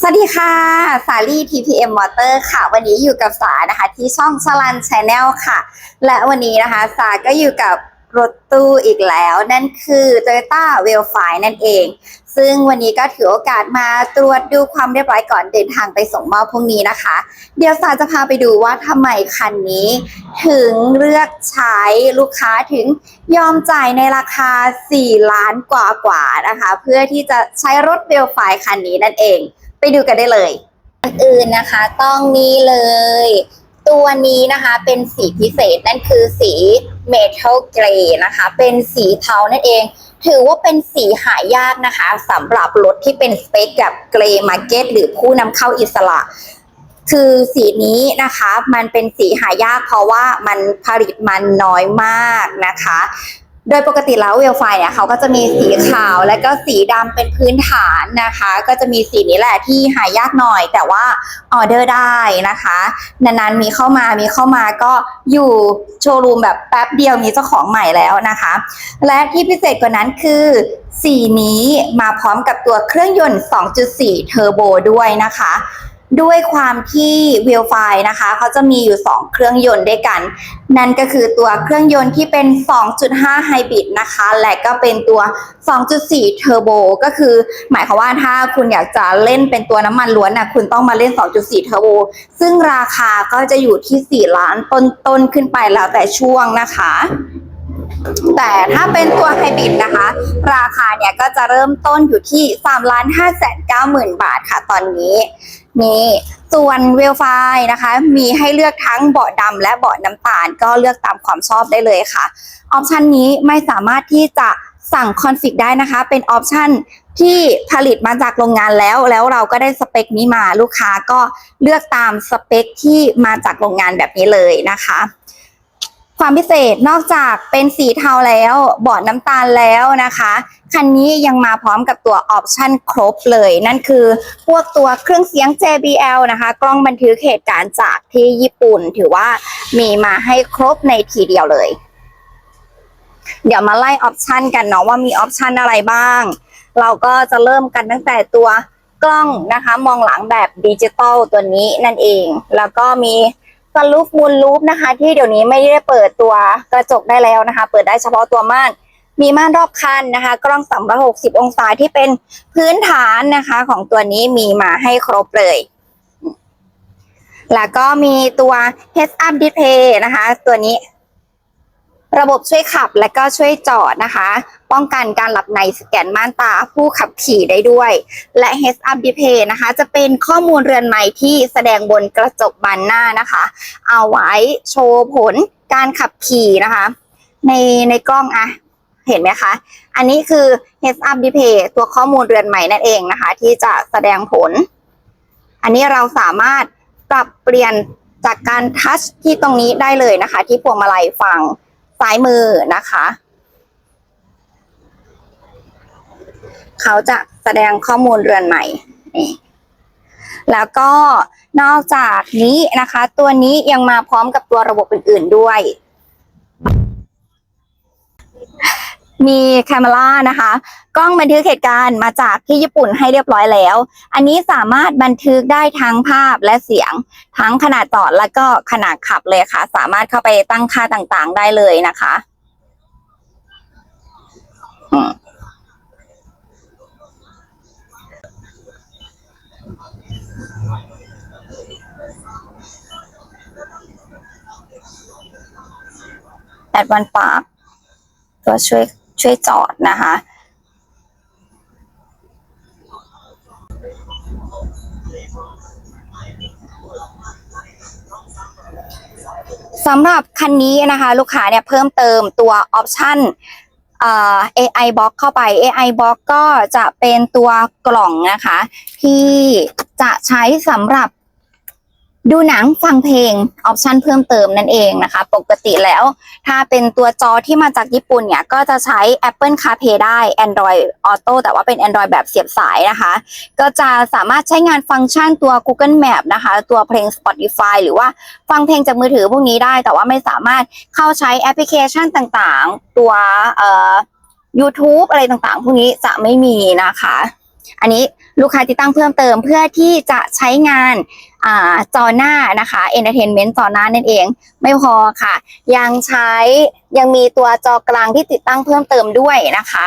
สวัสดีค่ะ สาลี่ TPM Motor ค่ะ วันนี้อยู่กับสานะคะที่ช่องชลันชแนลค่ะ และวันนี้นะคะ สาก็อยู่กับ รถตู้อีกแล้ว นั่นคือ Toyota w e l f i นั่นเอง ซึ่งวันนี้ก็ถือโอกาสมาตรวจดูความเรียบร้อยก่อนเดินทางไปส่งมอบพรุ่งนี้นะคะ เดี๋ยวสาจะพาไปดูว่าทำไมคันนี้ ถึงเลือกใช้ลูกค้าถึงยอมจ่ายในราคา 4 ล้านกว่ากว่าๆนะคะ เพื่อที่จะใช้รถเวลไฟคันนี้นั่นเอง ไปดูกันได้เลยก่อนอื่นนะคะต้องนี่เลย ตัวนี้นะคะเป็นสีพิเศษนั่นคือสี เมทัลเกรย์นะคะ เป็นสีเทานั่นเอง ถือว่าเป็นสีหายากนะคะสำหรับรถที่เป็นสเปคกับเกรย์มาร์เก็ตหรือผู้นำเข้าอิสระ คือสีนี้นะคะ มันเป็นสีหายากเพราะว่ามันผลิตมันน้อยมากนะคะ โดยปกติแล้วเวลไฟเนี่ยเขาก็จะมีสีขาวและก็สีดำเป็นพื้นฐานนะคะ ก็จะมีสีนี้แหละที่หายากหน่อย แต่ว่าออเดอร์ได้นะคะ นานๆมีเข้ามามีเข้ามาก็อยู่โชว์รูมแบบแป๊บเดียวมีเจ้าของใหม่แล้วนะคะ และที่พิเศษกว่านั้นคือสีนี้มาพร้อมกับตัวเครื่องยนต์ 2.4 เทอร์โบด้วยนะคะ ด้วยความที่ว e ลไฟนะคะเขาจะมีอยู่ 2 เครื่องยนต์ด้วยกัน นั่นก็คือตัวเครื่องยนต์ที่เป็น 2.5 ไฮบริดนะคะ และก็เป็นตัว 2.4 เทอร์โบก็คือ หมายความว่าถ้าคุณอยากจะเล่นเป็นตัวน้ำมันล้วนนะคุณต้องมาเล่น 2.4 เทอร์โบซึ่งราคาก็จะอยู่ที่ 4 ล้านต้นๆขึ้นไปแล้วแต่ช่วงนะคะแต่ถ้าเป็นตัวไฮบริดนะคะ ราคาเนี่ยก็จะเริ่มต้นอยู่ที่3ล้าน5แสน9หมื่นบาทค่ะตอนนี้ นี่ส่วนเวลไฟนะคะ มีให้เลือกทั้งเบาะดำและเบาะน้ำตาล ก็เลือกตามความชอบได้เลยค่ะ ออปชันนี้ไม่สามารถที่จะสั่งคอนฟิกได้นะคะ เป็นออปชันที่ผลิตมาจากโรงงานแล้ว แล้วเราก็ได้สเปคนี้มาลูกค้าก็เลือกตามสเปคที่มาจากโรงงานแบบนี้เลยนะคะ ความพิเศษนอกจากเป็นสีเทาแล้วบาะน้ำตาลแล้วนะคะ คันนี้ยังมาพร้อมกับตัวออปชันครบเลย นั่นคือพวกตัวเครื่องเสียง JBL นะคะ กล้องบันทึกเหตุการณ์จากที่ญี่ปุ่น ถือว่ามีมาให้ครบในทีเดียวเลย เดี๋ยวมาไล่ออปชันกันเนาะว่ามีออปชันอะไรบ้าง เราก็จะเริ่มกันตั้งแต่ตัวกล้องนะคะ มองหลังแบบดิจิตอลตัวนี้นั่นเอง แล้วก็มี สลูปมูลลูปนะคะ ที่เดี๋ยวนี้ไม่ได้เปิดตัวกระจกได้แล้วนะคะ เปิดได้เฉพาะตัวม่านมีม่านรอบคันนะคะ กล้อง 360 องศาที่เป็นพื้นฐานนะคะ ของตัวนี้มีมาให้ครบเลย แล้วก็มีตัว Heads Up Display นะคะ ตัวนี้ ระบบช่วยขับและก็ช่วยจอดนะคะ ป้องกันการหลับในสแกนม่านตาผู้ขับขี่ได้ด้วย และ Heads Up Display นะคะ จะเป็นข้อมูลเรือนใหม่ที่แสดงบนกระจกบานหน้านะคะ เอาไว้โชว์ผลการขับขี่นะคะ ในในกล้องอะเห็นไหมคะ อันนี้คือ Heads Up Display ตัวข้อมูลเรือนใหม่นั่นเองนะคะ ที่จะแสดงผล อันนี้เราสามารถปรับเปลี่ยนจากการทัชที่ตรงนี้ได้เลยนะคะ ที่พวงมาลัยฝั่ง ซ้ายมือนะคะ เขาจะแสดงข้อมูลเรือนใหม่นี่แล้วก็นอกจากนี้นะคะ ตัวนี้ยังมาพร้อมกับตัวระบบอื่น ๆด้วย มีแคมรานะคะ กล้องบันทึกเหตุการณ์มาจากที่ญี่ปุ่นให้เรียบร้อยแล้ว อันนี้สามารถบันทึกได้ทั้งภาพและเสียง ทั้งขนาดจอดและก็ขนาดขับเลยค่ะ สามารถเข้าไปตั้งค่าต่างๆได้เลยนะคะแอดวันปาร์ตัวช่วย ช่วยจอดนะคะ สำหรับคันนี้นะคะ ลูกค้าเนี่ยเพิ่มเติมตัวออปชันเอ่อ AI Box เข้าไป AI Box ก็จะเป็นตัวกล่องนะคะ ที่จะใช้สำหรับ ดูหนังฟังเพลงออปชันเพิ่มเติมนั่นเองนะคะ ปกติแล้วถ้าเป็นตัวจอที่มาจากญี่ปุ่นเนี่ย ก็จะใช้ Apple CarPlay ได้ Android Auto แต่ว่าเป็น Android แบบเสียบสายนะคะ ก็จะสามารถใช้งานฟังก์ชันตัว Google Map นะคะ ตัวเพลง Spotify หรือว่าฟังเพลงจากมือถือพวกนี้ได้ แต่ว่าไม่สามารถเข้าใช้แอปพลิเคชันต่างๆ ตัวเอ่อ YouTube อะไรต่างๆ พวกนี้จะไม่มีนะคะ อันนี้ลูกค้าติดตั้งเพิ่มเติมเพื่อที่จะใช้งาน จอหน้านะคะ entertainment จอหน้านั่นเอง ไม่พอค่ะ ยังใช้ยังมีตัวจอกลางที่ติดตั้งเพิ่มเติมด้วยนะคะ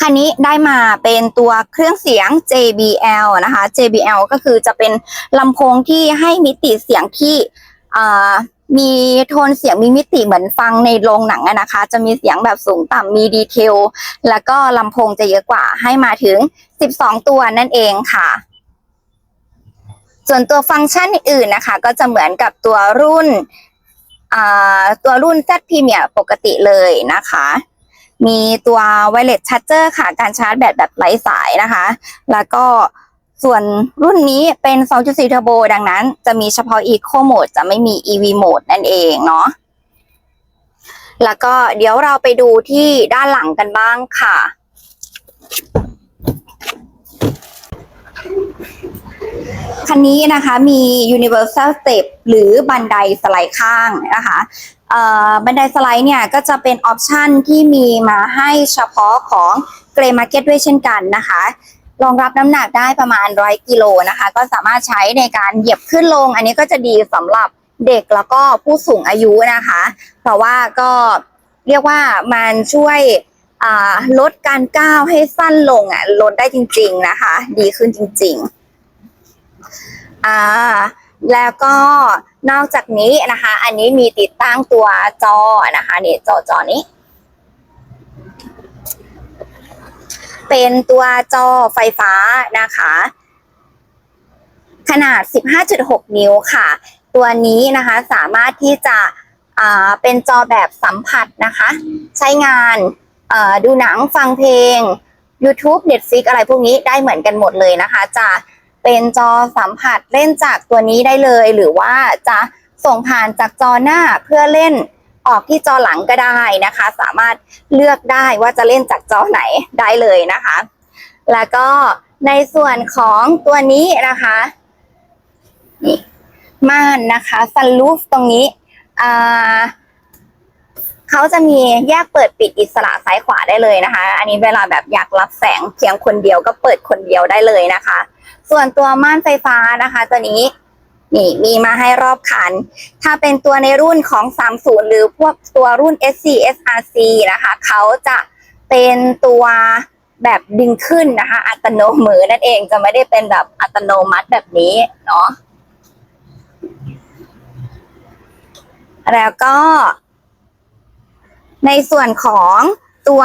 คันนี้ได้มาเป็นตัวเครื่องเสียง JBL นะคะ JBL ก็คือจะเป็นลำโพงที่ให้มิติเสียงที่มีโทนเสียงมีมิติเหมือนฟังในโรงหนังนะคะ จะมีเสียงแบบสูงต่ำมีดีเทล แล้วก็ลำโพงจะเยอะกว่าให้มาถึง 12 ตัวนั่นเองค่ะ ส่วนตัวฟังก์ชันอื่นนะคะ ก็จะเหมือนกับตัวรุ่นตัวรุ่น Z Premier ปกติเลยนะคะ มีตัว Wireless Charger ค่ะ การชาร์จแบตแบบไร้สายนะคะ แล้วก็ส่วนรุ่นนี้เป็น 2.4 Turbo ดังนั้น จะมีเฉพาะ Eco Mode จะไม่มี EV Mode นั่นเองเนาะ แล้วก็เดี๋ยวเราไปดูที่ด้านหลังกันบ้างค่ะ คันนี้นะคะมี universal step หรือบันไดสไลด์ข้างนะคะเอ่อบันไดสไลด์เนี่ยก็จะเป็นออปชันที่มีมาให้เฉพาะของ Grey Market ด้วยเช่นกันนะคะรองรับน้ำหนักได้ประมาณ100กิโลนะคะ ก็สามารถใช้ในการเหยียบขึ้นลง อันนี้ก็จะดีสำหรับเด็กแล้วก็ผู้สูงอายุนะคะ เพราะว่าก็เรียกว่ามันช่วย ลดการก้าวให้สั้นลงอะลดได้จริง ๆนะคะ ดีขึ้นจริงๆอ่าแล้วก็นอกจากนี้นะคะ อันนี้มีติดตั้งตัวจอนะคะนี่จอจอนี้ เป็นตัวจอไฟฟ้านะคะ ขนาด 15.6 นิ้วค่ะ ตัวนี้นะคะสามารถที่จะอ่าเป็นจอแบบสัมผัสนะคะ ใช้งาน ดูหนังฟังเพลง YouTube Netflix อะไรพวกนี้ได้เหมือนกันหมดเลยนะคะ จะเป็นจอสัมผัสเล่นจากตัวนี้ได้เลย หรือว่าจะส่งผ่านจากจอหน้าเพื่อเล่นออกที่จอหลังก็ได้นะคะ สามารถเลือกได้ว่าจะเล่นจากจอไหนได้เลยนะคะ แล้วก็ในส่วนของตัวนี้นะคะนี่ม่านนะคะซันลูฟตรงนี้อ่า เขาจะมีแยกเปิดปิดอิสระซ้ายขวาได้เลยนะคะ อันนี้เวลาแบบอยากรับแสงเพียงคนเดียวก็เปิดคนเดียวได้เลยนะคะ ส่วนตัวม่านไฟฟ้านะคะ ตัวนี้นี่มีมาให้รอบคัน ถ้าเป็นตัวในรุ่นของ 30 หรือพวกตัวรุ่น SC SRC นะคะ เขาจะเป็นตัวแบบดึงขึ้นนะคะ อัตโนมือนั่นเองจะไม่ได้เป็นแบบอัตโนมัติแบบนี้เนาะแล้วก็ ในส่วนของตัว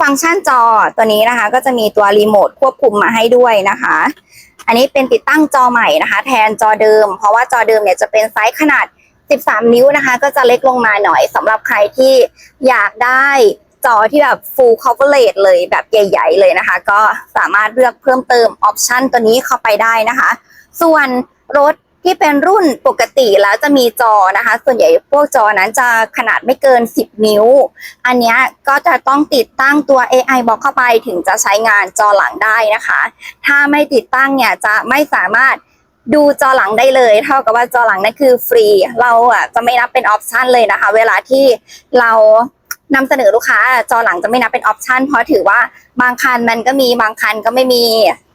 ฟังก์ชันจอตัวนี้นะคะ ก็จะมีตัวรีโมทควบคุมมาให้ด้วยนะคะ อันนี้เป็นติดตั้งจอใหม่นะคะ แทนจอเดิม เพราะว่าจอเดิมเนี่ยจะเป็นไซส์ขนาด 13 นิ้วนะคะ ก็จะเล็กลงมาหน่อยสำหรับใครที่อยากได้จอที่แบบ full coverage เลยแบบใหญ่ ๆ เลยนะคะ ก็สามารถเลือกเพิ่มเติมออปชันตัวนี้เข้าไปได้นะคะ ส่วนรถ ที่เป็นรุ่นปกติแล้วจะมีจอนะคะ ส่วนใหญ่พวกจอนั้นจะขนาดไม่เกิน 10 นิ้ว อันนี้ก็จะต้องติดตั้งตัว AI Box เข้าไปถึงจะใช้งานจอหลังได้นะคะ ถ้าไม่ติดตั้งเนี่ยจะไม่สามารถดูจอหลังได้เลย เท่ากับว่าจอหลังนั่นคือฟรี เราอะจะไม่นับเป็นออปชันเลยนะคะ เวลาที่เรา นำเสนอลูกค้าจอหลังจะไม่นับเป็นออปชันเพราะถือว่าบางคันมันก็มีบางคันก็ไม่มี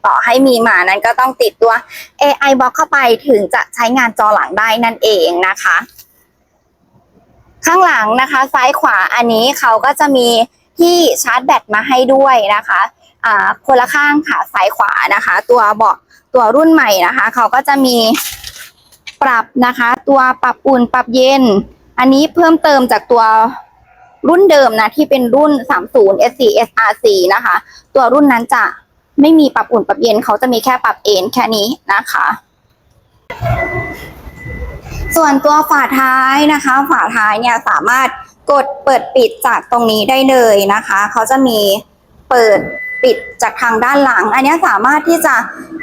ต่อให้มีมานั้นก็ต้องติดตัว AI Box เข้าไปถึงจะใช้งานจอหลังได้นั่นเองนะคะ ข้างหลังนะคะ ซ้ายขวาอันนี้เขาก็จะมีที่ชาร์จแบตมาให้ด้วยนะคะอ่าคนละข้างค่ะซ้ายขวานะคะ ตัวเบาะตัวรุ่นใหม่นะคะ เขาก็จะมีปรับนะคะ ตัวปรับอุ่นปรับเย็น อันนี้เพิ่มเติมจากตัว รุ่นเดิมนะที่เป็นรุ่น 30 S4 SRC นะคะ ตัวรุ่นนั้นจะไม่มีปรับอุ่นปรับเย็นเขาจะมีแค่ปรับเอนแค่นี้นะคะ ส่วนตัวฝาท้ายนะคะ ฝาท้ายเนี่ยสามารถกดเปิดปิดจากตรงนี้ได้เลยนะคะ เขาจะมีเปิดปิดจากทางด้านหลัง อันนี้สามารถที่จะ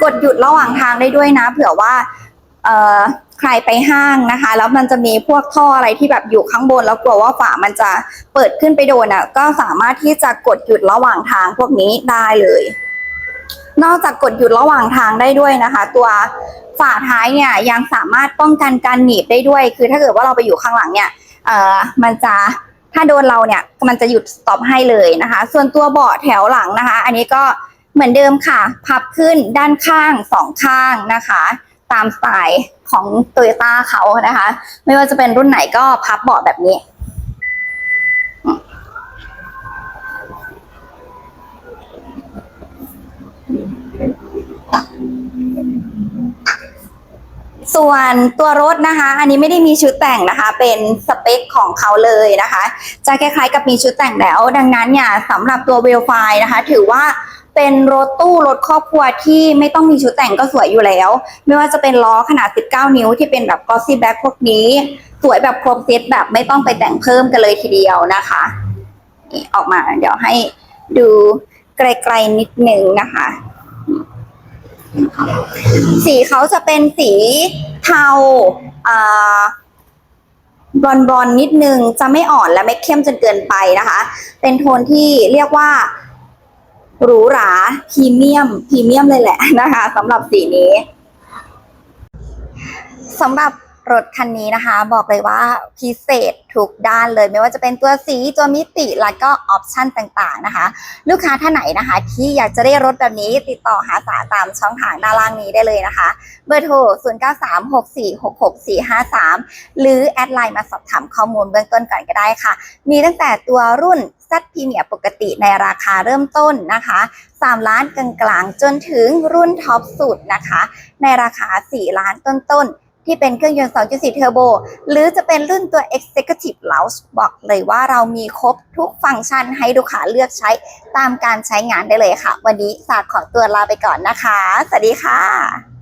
กดหยุดระหว่างทางได้ด้วยนะ เผื่อว่า ใครไปห้างนะคะ แล้วมันจะมีพวกท่ออะไรที่แบบอยู่ข้างบน แล้วกลัวว่าฝามันจะเปิดขึ้นไปโดนอะก็สามารถที่จะกดหยุดระหว่างทางพวกนี้ได้เลย นอกจากกดหยุดระหว่างทางได้ด้วยนะคะ ตัวฝาท้ายเนี่ยยังสามารถป้องกันการหนีบได้ด้วย คือถ้าเกิดว่าเราไปอยู่ข้างหลังเนี่ยเอ่อมันจะถ้าโดนเราเนี่ยมันจะหยุดสต็อปให้เลยนะคะ ส่วนตัวเบาะแถวหลังนะคะ อันนี้ก็เหมือนเดิมค่ะ พับขึ้นด้านข้างสองข้างนะคะ ตามสไตล์ของโตโยต้าเขานะคะ ไม่ว่าจะเป็นรุ่นไหนก็พับเบาะแบบนี้ ส่วนตัวรถนะคะ อันนี้ไม่ได้มีชุดแต่งนะคะ เป็นสเปคของเขาเลยนะคะ จะคล้ายๆกับมีชุดแต่งแล้ว ดังนั้นเนี่ยสำหรับตัวเวลไฟนะคะ ถือว่า เป็นรถตู้รถครอบครัวที่ไม่ต้องมีชุดแต่งก็สวยอยู่แล้ว ไม่ว่าจะเป็นล้อขนาด 19 นิ้วที่เป็นแบบกอซี่แบ็คพวกนี้ สวยแบบครบเซตแบบไม่ต้องไปแต่งเพิ่มกันเลยทีเดียวนะคะนี่ออกมาเดี๋ยวให้ดูไกลๆนิดนึงนะคะ สีเขาจะเป็นสีเทาอ่าบอนบอนๆนิดนึงจะไม่อ่อนและไม่เข้มจนเกินไปนะคะ เป็นโทนที่เรียกว่า หรูหราพรีเมียมพรีเมียมเลยแหละนะคะสำหรับสีนี้สำหรับ รถคันนี้นะคะ บอกเลยว่าพิเศษทุกด้านเลยไม่ว่าจะเป็นตัวสีตัวมิติแล้วก็ออปชันต่างๆนะคะ ลูกค้าท่านไหนนะคะ ที่อยากจะได้รถแบบนี้ติดต่อหาสาตามช่องทางด้านล่างนี้ได้เลยนะคะ เบอร์โทร 0936466453 หรือ แอดไลน์มาสอบถามข้อมูลเบื้องต้นก่อนก็ได้ค่ะ มีตั้งแต่ตัวรุ่น Z p r e m i e r ปกติในราคาเริ่มต้นนะคะ 3 ล้านกลางๆ จนถึงรุ่นท็อปสุดนะคะ ในราคา 4 ล้านต้นๆ ที่เป็นเครื่องยนต์ 2.4 เทอร์โบ หรือจะเป็นรุ่นตัว Executive Lounge บอกเลยว่าเรามีครบทุกฟังก์ชันให้ลูกค้าเลือกใช้ตามการใช้งานได้เลยค่ะ วันนี้สากขอตัวลาไปก่อนนะคะ สวัสดีค่ะ